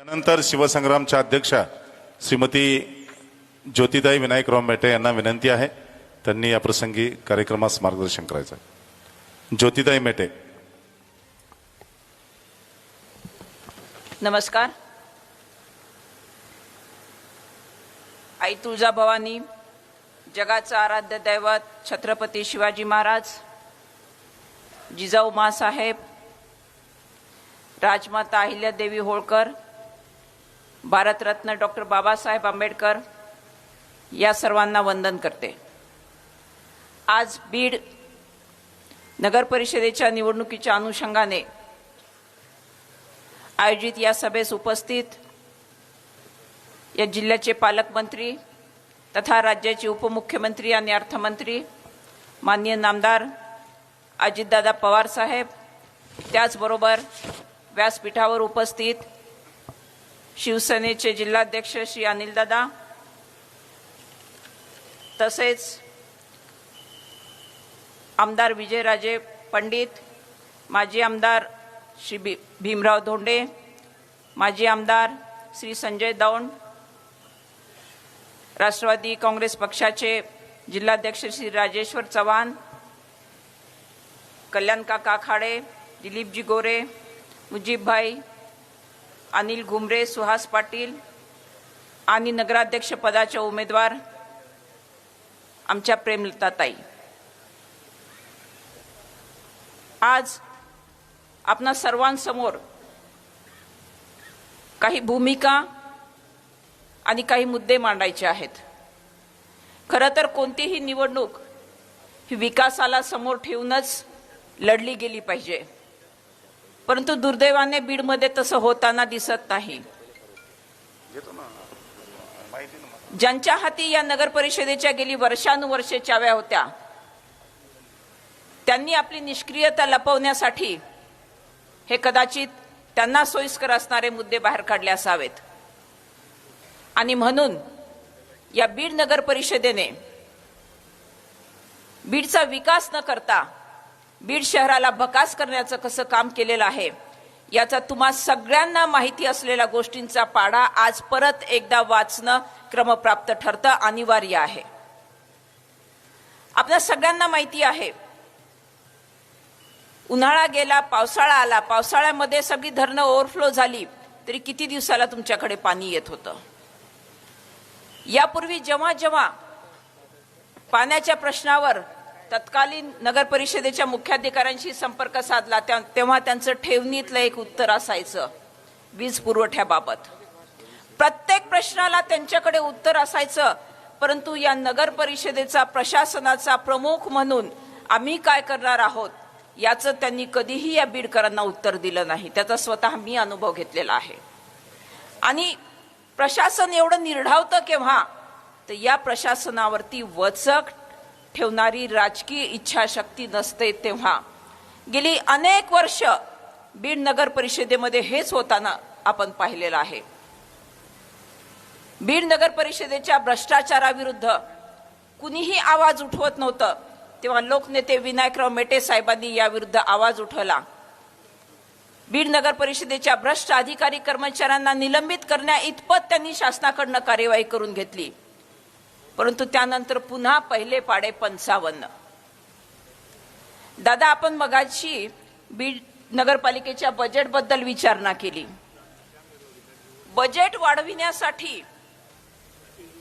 यानंतर शिवसंग्रामच्या अध्यक्षा श्रीमती ज्योतिताई विनायकराव मेटे यांना विनंती आहे. त्यांनी या प्रसंगी कार्यक्रमास मार्गदर्शन करायचं आहे. ज्योतिताई मेटे. नमस्कार. आई तुळजाभवानी जगाचं आराध्य दैवत छत्रपती शिवाजी महाराज जिजाऊ मासाहेब राजमाता अहिल्यादेवी होळकर भारतरत्न डॉक्टर बाबासाहेब आंबेडकर या सर्वांना वंदन करते. आज बीड नगर परिषदेच्या निवडणुकीच्या अनुषंगाने आयोजित या सभेस उपस्थित या जिल्ह्याचे पालकमंत्री तथा राज्याचे उपमुख्यमंत्री आणि अर्थमंत्री माननीय नामदार अजितदादा पवार साहेब त्याचबरोबर व्यासपीठावर उपस्थित शिवसेनेचे जिल्हाध्यक्ष श्री अनिलदादा तसेच आमदार विजयराजे पंडित माजी आमदार श्री भी भीमराव धोंडे माजी आमदार श्री संजय दौंड राष्ट्रवादी काँग्रेस पक्षाचे जिल्हाध्यक्ष श्री राजेश्वर चव्हाण कल्याण काका खाडे दिलीपजी गोरे मुजीबभाई अनिल घुमरे सुहास पाटील आणि नगराध्यक्ष पदाच्या उमेदवार आमच्या प्रेमलताताई आज आपणा सर्वांसमोर काही भूमिका आणि काही मुद्दे मांडायचे आहेत. खरं तर कोणतीही निवडणूक ही विकासाला समोर ठेवूनच लढली गेली पाहिजे. परंतु दुर्दैवाने बीडमध्ये तसं होताना दिसत नाही. ज्यांच्या हाती या नगर परिषदेच्या गेली वर्षानुवर्षे चाव्या होत्या त्यांनी आपली निष्क्रियता लपवण्यासाठी हे कदाचित त्यांना सोयीस्कर असणारे मुद्दे बाहेर काढले असावेत. आणि म्हणून या बीड नगर परिषदेने बीडचा विकास न करता बीड शहराला भकास करण्याचं कसं काम केलेलं आहे याचा तुम्हा सगळ्यांना माहिती असलेल्या गोष्टींचा पाढा आज परत एकदा वाचणं क्रमप्राप्त ठरतं अनिवार्य आहे. आपल्या सगळ्यांना माहिती आहे उन्हाळा गेला पावसाळा आला पावसाळ्यामध्ये सगळी धरणं ओव्हरफ्लो झाली तरी किती दिवसाला तुमच्याकडे पाणी येत होतं? यापूर्वी जेव्हा जेव्हा पाण्याच्या प्रश्नावर तत्कालीन नगर परिषदेच्या मुख्याधिकाऱ्यांशी संपर्क साधला त्या- तेव्हा त्यांचं ठेवणीतलं एक उत्तर असायचं वीज पुरवठ्याबाबत. प्रत्येक प्रश्नाला त्यांच्याकडे उत्तर असायचं परंतु या नगर परिषदेचा प्रशासनाचा प्रमुख म्हणून आम्ही काय करणार आहोत याचं त्यांनी कधीही या बीडकरांना उत्तर दिलं नाही. त्याचा स्वतः मी अनुभव घेतलेला आहे. आणि प्रशासन एवढं निर्ढावतं केव्हा? तर या प्रशासनावरती वचक ठेवणारी राजकीय इच्छाशक्ती नसते तेव्हा. गेली अनेक वर्ष बीड नगर परिषदेमध्ये हेच होताना आपण पाहिलेलं आहे. बीड नगर परिषदेच्या भ्रष्टाचाराविरुद्ध कुणीही आवाज उठवत नव्हतं. तेव्हा लोकनेते विनायकराव मेटे साहेबांनी याविरुद्ध आवाज उठवला. बीड नगर परिषदेच्या भ्रष्ट अधिकारी कर्मचाऱ्यांना निलंबित करण्या इतपत त्यांनी शासनाकडनं कार्यवाही करून घेतली. परंतु त्यानंतर पुन्हा पहिले पाडे पंचावन्न. दादा आपण मगाशी बीड नगरपालिकेच्या बजेटबद्दल विचारणा केली. बजेट वाढविण्यासाठी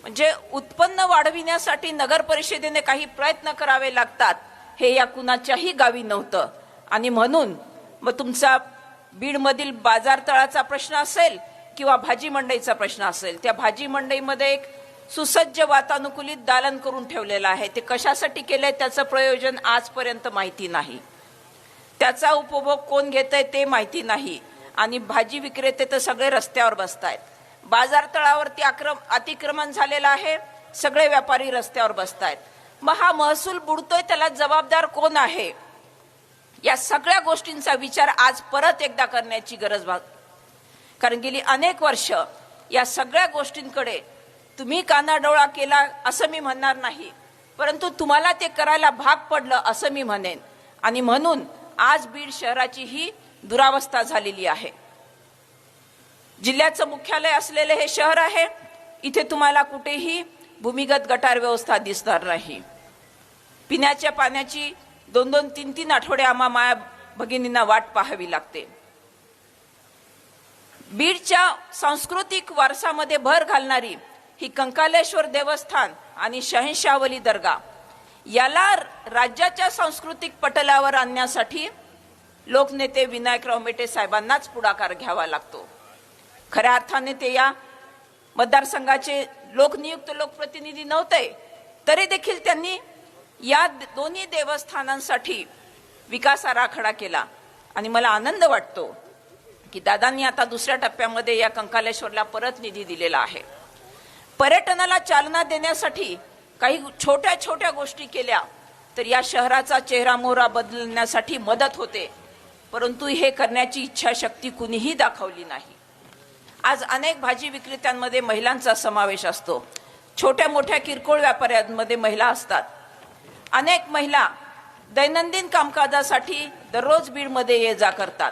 म्हणजे उत्पन्न वाढविण्यासाठी नगर परिषदेने काही प्रयत्न करावे लागतात हे या कुणाच्याही गावी नव्हतं. आणि म्हणून मग तुमचा बीडमधील बाजारतळाचा प्रश्न असेल किंवा भाजी मंडईचा प्रश्न असेल त्या भाजी मंडईमध्ये एक सुसज्ज वातानुकूलित दालन करून ठेवलेलं आहे. ते कशासाठी केलंय त्याचं प्रयोजन आजपर्यंत माहिती नाही. त्याचा उपभोग कोण घेत आहे ते माहिती नाही. आणि भाजी विक्रेते तर सगळे रस्त्यावर बसतायत. बाजार तळावरती आक्रम अतिक्रमण झालेलं आहे. सगळे व्यापारी रस्त्यावर बसतायत. मग हा महसूल बुडतोय त्याला जबाबदार कोण आहे? या सगळ्या गोष्टींचा विचार आज परत एकदा करण्याची गरज भाग कारण गेली अनेक वर्ष या सगळ्या गोष्टींकडे तुम्ही कानाडोळा केला असं मी म्हणणार नाही. परंतु तुम्हाला ते करायला भाग पडलं असं मी म्हणेन. आणि म्हणून आज बीड शहराची ही दुरावस्था झालेली आहे. जिल्ह्याचं मुख्यालय असलेले हे शहर आहे. इथे तुम्हाला कुठेही भूमिगत गटार व्यवस्था दिसणार नाही. पिण्याच्या पाण्याची दोन दोन तीन तीन आठवडे आम्हा माया भगिनींना वाट पाहावी लागते. बीडच्या सांस्कृतिक वारसामध्ये भर घालणारी ही कंकालेश्वर देवस्थान आणि शहनशावली दर्गा. याला राज्याच्या सांस्कृतिक पटलावर आणण्यासाठी लोकनेते विनायकराव मेटे साहेबांनाच पुढाकार घ्यावा लागतो. खऱ्या अर्थाने ते या मतदारसंघाचे लोकनियुक्त लोकप्रतिनिधी नव्हते तरी देखील त्यांनी या दोन्ही देवस्थानांसाठी विकास आराखडा केला. आणि मला आनंद वाटतो की दादांनी आता दुसऱ्या टप्प्यामध्ये या कंकालेश्वरला परत निधी दिलेला आहे. पर्यटनाला चालना देण्यासाठी काही छोट्या छोट्या गोष्टी केल्या तर या शहराचा चेहरा मोहरा बदलण्यासाठी मदत होते. परंतु हे करण्याची इच्छाशक्ती कुणीही दाखवली नाही. आज अनेक भाजी विक्रेत्यांमध्ये महिलांचा समावेश असतो. छोट्या मोठ्या किरकोळ व्यापाऱ्यांमध्ये महिला असतात. अनेक महिला दैनंदिन कामकाजासाठी दररोज बीडमध्ये ये जा करतात.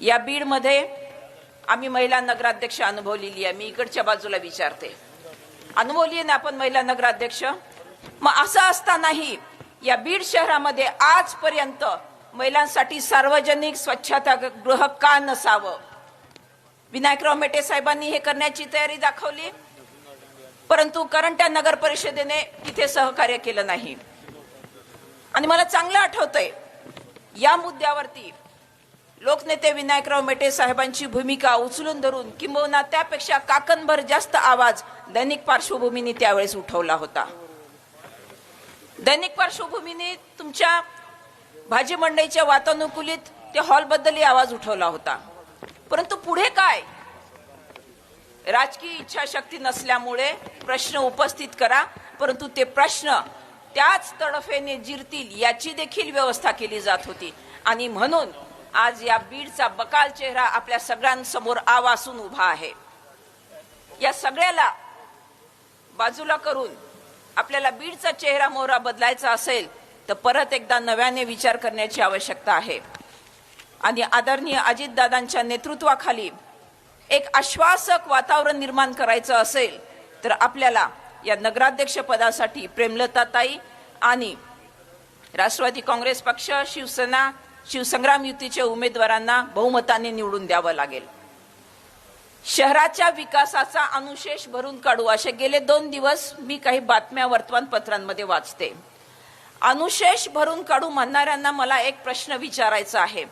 या बीडमध्ये आम्ही महिला नगराध्यक्ष अनुभवलेली आहे. मी इकडच्या बाजूला विचारते. अनुभवली आहे ना आपण महिला नगराध्यक्ष? मग असं असतानाही या बीड शहरामध्ये आजपर्यंत महिलांसाठी सार्वजनिक स्वच्छता गृह का नसावं? विनायकराव मेटे साहेबांनी हे करण्याची तयारी दाखवली. परंतु करंट्या नगर परिषदेने तिथे सहकार्य केलं नाही. आणि मला चांगलं आठवतंय या मुद्द्यावरती लोकनेते विनायकराव मेटे साहेबांची भूमिका उचलून धरून किंबहुना त्यापेक्षा काकणभर जास्त आवाज दैनिक पार्श्वभूमीने त्यावेळेस उठवला होता. दैनिक पार्श्वभूमीने तुमच्या भाजी मंडईच्या वातानुकूलित त्या हॉलबद्दलही आवाज उठवला होता. परंतु पुढे काय? राजकीय इच्छाशक्ती नसल्यामुळे प्रश्न उपस्थित करा परंतु ते प्रश्न त्याच तडफेने जिरतील याची देखील व्यवस्था केली जात होती. आणि म्हणून आज या बीडचा बकाल चेहरा आपल्या सगळ्यांसमोर आवासून उभा आहे. या सगळ्याला बाजूला करून आपल्याला बीडचा चेहरा मोहरा बदलायचा असेल तर परत एकदा नव्याने विचार करण्याची आवश्यकता आहे. आणि आदरणीय अजितदादांच्या नेतृत्वाखाली एक आश्वासक वातावरण निर्माण करायचं असेल तर आपल्याला या नगराध्यक्ष पदासाठी प्रेमलताताई आणि राष्ट्रवादी काँग्रेस पक्ष शिवसेना शिवसंग्राम युतीच्या उमेदवारांना बहुमताने निवडून द्यावं लागेल. शहराच्या विकासाचा अनुशेष भरून काढू असे गेले दोन दिवस मी काही बातम्या वर्तमानपत्रांमध्ये वाचते. अनुशेष भरून काढू म्हणणाऱ्यांना मला एक प्रश्न विचारायचा आहे.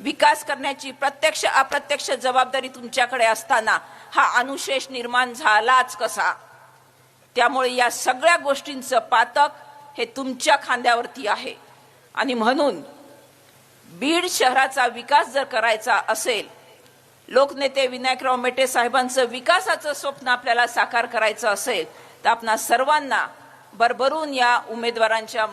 विकास करण्याची प्रत्यक्ष अप्रत्यक्ष जबाबदारी तुमच्याकडे असताना हा अनुशेष निर्माण झालाच कसा? त्यामुळे या सगळ्या गोष्टींचं पातक हे तुमच्या खांद्यावरती आहे. आणि म्हणून बीड शहराचा विकास जर करायचा असेल लोकनेते विनायकराव मेटे साहेबांचं विकासाचं स्वप्न आपल्याला साकार करायचं असेल तर आपणा सर्वांना भरभरून या उमेदवारांच्या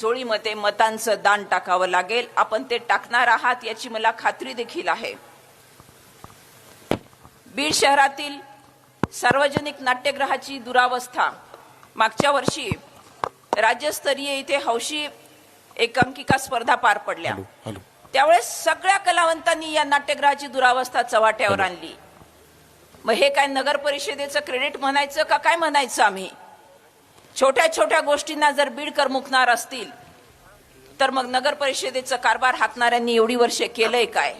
जोडीमध्ये मतांचं दान टाकावं लागेल. आपण ते टाकणार आहात याची मला खात्री देखील आहे. बीड शहरातील सार्वजनिक नाट्यगृहाची दुरावस्था. मागच्या वर्षी राज्यस्तरीय इथे हौशी एकांकिका स्पर्धा पार पडल्या. त्यावेळेस सगळ्या कलावंतांनी या नाट्यगृहाची दुरावस्था चव्हाट्यावर आणली. मग हे काय नगर परिषदेचं क्रेडिट म्हणायचं का काय म्हणायचं आम्ही? छोट्या छोट्या गोष्टींना जर बीडकर मुकणार असतील तर मग नगर परिषदेचं कारभार हाकणाऱ्यांनी एवढी वर्षे केलंय काय?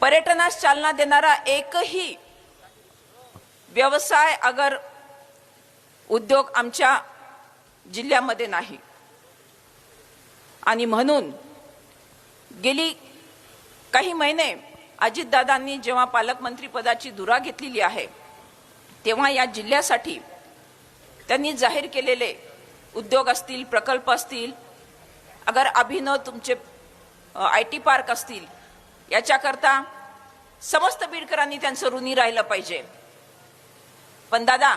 पर्यटनास चालना देणारा एकही व्यवसाय अगर उद्योग आमच्या जिल्ह्यामध्ये नाही. आणि म्हणून गेली काही महिने अजितदादांनी जेव्हा पालकमंत्रीपदाची धुरा घेतलेली आहे तेव्हा या जिल्ह्यासाठी त्यांनी जाहीर केलेले उद्योग असतील प्रकल्प असतील अगर अभिनव तुमचे आय टी पार्क असतील याच्याकरता समस्त बीडकरांनी त्यांचं ऋणी राहिलं पाहिजे. पण दादा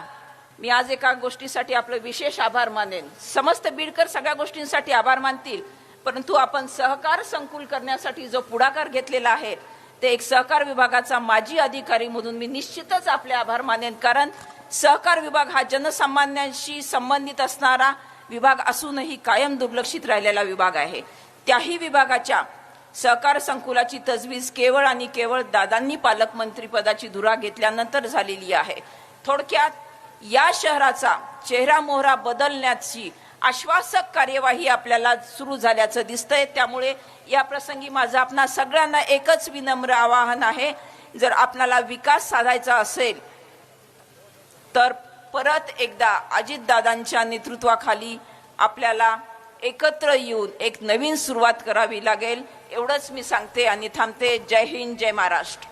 मी आज एका गोष्टीसाठी आपलं विशेष आभार मानेन. समस्त बीडकर सगळ्या गोष्टींसाठी आभार मानतील परंतु आपण सहकार संकुल करण्यासाठी जो पुढाकार घेतलेला आहे ते एक सहकार विभागाचा माजी अधिकारी म्हणून मी निश्चितच आपले आभार मानेन कारण सहकार विभाग हा जनसामान्यांशी संबंधित असणारा विभाग असूनही कायम दुर्लक्षित राहिलेला विभाग आहे. त्याही विभागाच्या सहकार संकुलाची तजवीज केवळ आणि केवळ दादांनी पालकमंत्रीपदाची धुरा घेतल्यानंतर झालेली आहे. थोडक्यात या शहराचा चेहरा मोहरा बदलण्याची आश्वासक कार्यवाही आपल्याला सुरू झाल्याचं दिसतंय. त्यामुळे या प्रसंगी माझं आपणा सगळ्यांना एकच विनम्र आवाहन आहे. जर आपणाला विकास साधायचा असेल तर परत एकदा अजितदादांच्या नेतृत्वाखाली आपल्याला एकत्र येऊन एक नवीन सुरुवात करावी लागेल. एवढंच मी सांगते आणि थांबते. जय हिंद जय महाराष्ट्र.